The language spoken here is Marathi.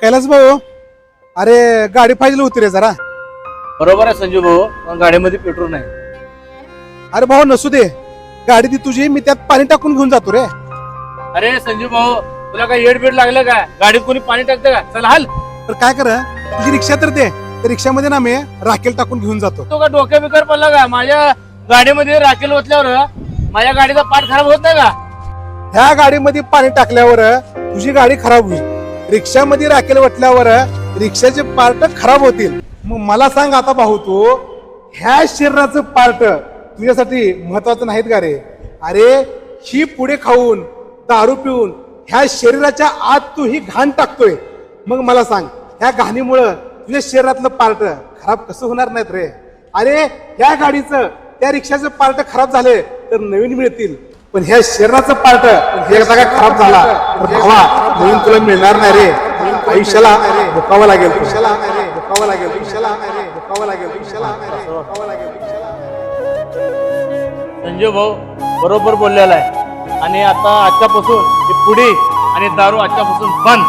कैलास भाऊ अरे गाडी पाहिजे होती रे जरा. बरोबर आहे संजू भाऊ पण गाडीमध्ये पेट्रोल नाही. अरे भाऊ नसू दे. गाडी ती तुझी मी त्यात पाणी टाकून घेऊन जातो रे. अरे संजू भाऊ तुला काय येड बीड लागलं का गाडीत कोणी पाणी टाकतं का? चल हाल. तर काय कर तुझी रिक्षा तर दे. त्या रिक्षामध्ये ना मी राखेल टाकून घेऊन जातो. तो का डोक्या बिकर पडला का? माझ्या गाडीमध्ये राखेल ओतल्यावर माझ्या गाडीचा पाठ खराब होत नाही का? ह्या गाडीमध्ये पाणी टाकल्यावर तुझी गाडी खराब होईल. रिक्षामध्ये राखेल वाटल्यावर रिक्षाचे पार्ट खराब होतील. मग मला सांग आता भाऊ तू ह्या शरीराचं पार्ट तुझ्यासाठी महत्वाचं नाहीत का रे? अरे ही पुढे खाऊन दारू पिऊन ह्या शरीराच्या आत तू ही घाण टाकतोय. मग मला सांग ह्या घाणीमुळं तुझ्या शरीरातलं पार्ट खराब कसं होणार नाहीत रे? अरे ह्या गाडीचं त्या रिक्षाचं पार्ट खराब झाले तर नवीन मिळतील. पण ह्या शरीराचं पार्ट एकदा का खराब झाला तर भावा नवीन तुला मिळणार नाही रे. आयुष्याला भुकावं लागेल आयुष्याला भुकावं लागेल. आयुष्याला भुकावं लागेल. आयुष्याला भुकावं लागेल. संजू भाऊ बरोबर बोललेला आहे. आणि आता आजच्यापासून ही पुडी आणि दारू आजच्यापासून बंद.